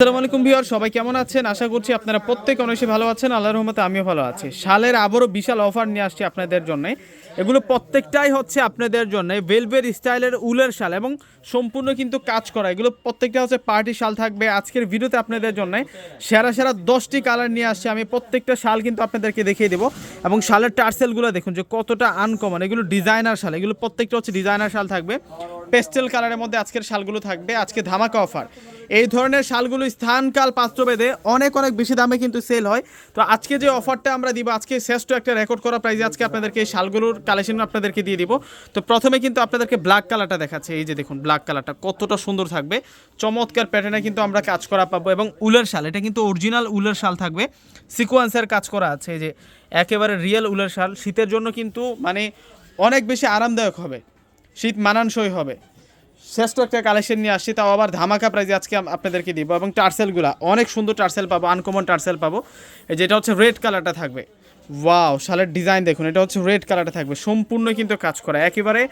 আসসালামু আলাইকুম ভিউয়ার, সবাই কেমন আছেন? আশা করছি আপনারা প্রত্যেক অনেক ভালো আছেন, আল্লাহর রহমতে আমিও ভালো আছি। শালের আবারও বিশাল অফার নিয়ে আসছি আপনাদের জন্য। এগুলো প্রত্যেকটাই হচ্ছে আপনাদের জন্য। ভেলভের স্টাইলের উলের শাল এবং সম্পূর্ণ কিন্তু কাজ করা। এগুলো প্রত্যেকটা হচ্ছে পার্টি শাল থাকবে আজকের ভিডিওতে আপনাদের জন্য। সেরা সেরা দশটি কালার নিয়ে আসছি আমি। প্রত্যেকটা শাল কিন্তু আপনাদেরকে দেখিয়ে দেবো। এবং শালের টার্সেলগুলো দেখুন যে কতটা আনকমন এগুলো ডিজাইনার শাল। এগুলো প্রত্যেকটা হচ্ছে ডিজাইনার শাল থাকবে। পেস্টেল কালারের মধ্যে আজকের শালগুলো থাকবে, আজকে ধামাকা অফার। এই ধরনের শালগুলো স্থানকাল পাত্রভেদে অনেক অনেক বেশি দামে কিন্তু সেল হয়। তো আজকে যে অফারটা আমরা দিব, আজকে শ্রেষ্ঠ একটা রেকর্ড করা প্রাইজে আজকে আপনাদেরকে এই শালগুলোর কালেকশন আপনাদেরকে দিয়ে দিব। তো প্রথমে কিন্তু আপনাদেরকে ব্ল্যাক কালারটা দেখাচ্ছে, এই যে দেখুন ব্ল্যাক কালারটা কতটা সুন্দর থাকবে। চমৎকার প্যাটার্নে কিন্তু আমরা কাজ করা পাবো এবং উলের শাল, এটা কিন্তু অরিজিনাল উলের শাল থাকবে। সিকোয়েন্সের কাজ করা আছে, এই যে একেবারে রিয়েল উলের শাল। শীতের জন্য কিন্তু মানে অনেক বেশি আরামদায়ক হবে। শীত মানানসই হবে। শ্রেষ্ঠ একটা কালেকশন নিয়ে আসছি, তাও আবার ধামাকা প্রাইজে আজকে আপনাদেরকে দিব এবং টার্সেলগুলা, অনেক সুন্দর টার্সেল পাবো আনকমন টার্সেল পাবো। যেটা হচ্ছে রেড কালারটা থাকবে। ওয়াও শালের ডিজাইন দেখুন, এটা হচ্ছে রেড কালারটা থাকবে, সম্পূর্ণ কিন্তু কাজ করা। একেবারে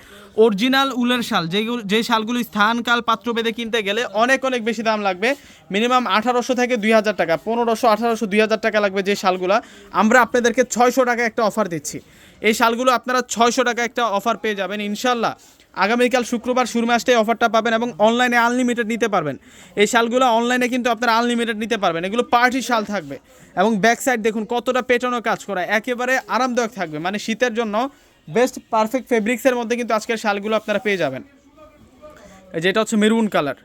অরিজিনাল উলের শাল যেগুলো যে শালগুলি স্থান কাল পাত্র বেঁধে কিনতে গেলে অনেক অনেক বেশি দাম লাগবে। মিনিমাম আঠারোশো থেকে দুই হাজার টাকা, পনেরোশো, আঠারোশো, দুই হাজার টাকা লাগবে যে শালগুলা। আমরা আপনাদেরকে ছয়শো টাকা একটা অফার দিচ্ছি। এই শালগুলো আপনারা ছয়শো টাকা একটা অফার পেয়ে যাবেন, ইনশাল্লাহ। আগামীকাল শুক্রবার শুরু মাসটাই অফারটা পাবেন এবং অনলাইনে আনলিমিটেড নিতে পারবেন। এই শালগুলো অনলাইনে কিন্তু আপনারা আনলিমিটেড নিতে পারবেন। এগুলো পার্টি শাল থাকবে এবং ব্যাক সাইড দেখুন কতটা পেটানো কাজ করা, একেবারে আরামদায়ক থাকবে। মানে শীতের জন্য বেস্ট পারফেক্ট ফেব্রিক্সের মধ্যে কিন্তু আজকের শালগুলো আপনারা পেয়ে যাবেন। এই যে এটা হচ্ছে মেরুন কালার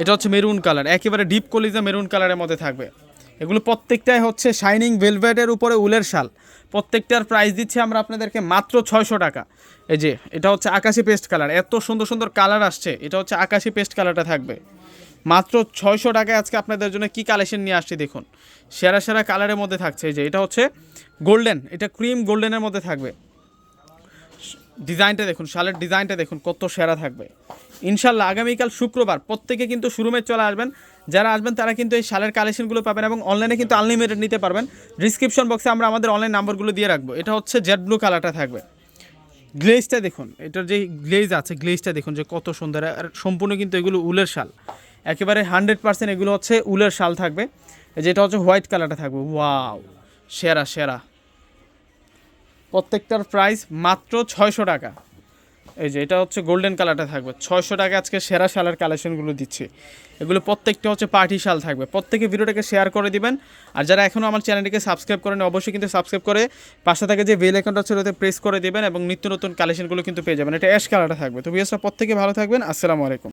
এটা হচ্ছে মেরুন কালার একেবারে ডিপ কলিজা মেরুন কালারের মধ্যে থাকবে। এগুলো প্রত্যেকটাই হচ্ছে শাইনিং ভেলভেটের উপরে উলের শাল। প্রত্যেকটার প্রাইস দিচ্ছি আমরা আপনাদেরকে মাত্র ছয়শো টাকা। এই যে, এটা হচ্ছে আকাশি পেস্ট কালার এত সুন্দর সুন্দর কালার আসছে, এটা হচ্ছে আকাশি পেস্ট কালারটা থাকবে। মাত্র ছয়শো টাকায় আজকে আপনাদের জন্য কি কালেকশন নিয়ে আসছি দেখুন। সেরা সেরা কালারের মধ্যে থাকছে। এই যে, এটা হচ্ছে গোল্ডেন এটা ক্রিম গোল্ডেনের মধ্যে থাকবে। ডিজাইনটা দেখুন, শালের ডিজাইনটা দেখুন, কত সেরা থাকবে। ইনশাল্লাহ আগামীকাল শুক্রবার প্রত্যেকে কিন্তু শোরুমে চলে আসবেন। যারা আসবেন তারা কিন্তু এই শালের কালেকশনগুলো পাবেন এবং অনলাইনে কিন্তু আনলিমিটেড নিতে পারবেন। ডিসক্রিপশন বক্সে আমরা আমাদের অনলাইন নাম্বারগুলো দিয়ে রাখব। এটা হচ্ছে জেড ব্লু কালারটা থাকবে গ্লেজটা দেখুন, এটার যে গ্লেজ আছে গ্লেজটা দেখুন যে কত সুন্দর। আর সম্পূর্ণ কিন্তু এগুলো উলের শাল। একেবারে হান্ড্রেড পার্সেন্ট এগুলো হচ্ছে উলের শাল থাকবে। যেটা হচ্ছে হোয়াইট কালারটা থাকবে। ওয়াও সেরা সেরা। প্রত্যেকটার প্রাইস মাত্র ছয়শো টাকা। এই যে, এটা হচ্ছে গোল্ডেন কালারটা থাকবে। ছয়শো টাকা আজকে সেরা শালের কালেকশনগুলো দিচ্ছি। এগুলো প্রত্যেকটা হচ্ছে পার্টি শাল থাকবে। প্রত্যেকে ভিডিওটাকে শেয়ার করে দিবেন। আর যারা এখনও আমার চ্যানেলটিকে সাবস্ক্রাইব করেন অবশ্যই কিন্তু সাবস্ক্রাইব করে পাশে থাকে যে বেল অ্যাকাউন্ট ছিল ওতে প্রেস করে দিবেন এবং নিত্য নতুন কালেকশনগুলো কিন্তু পেয়ে যাবেন। এটা অ্যাশ কালারটা থাকবে। তো বিএসটা প্রত্যেকে ভালো থাকবেন। আসসালামু আলাইকুম।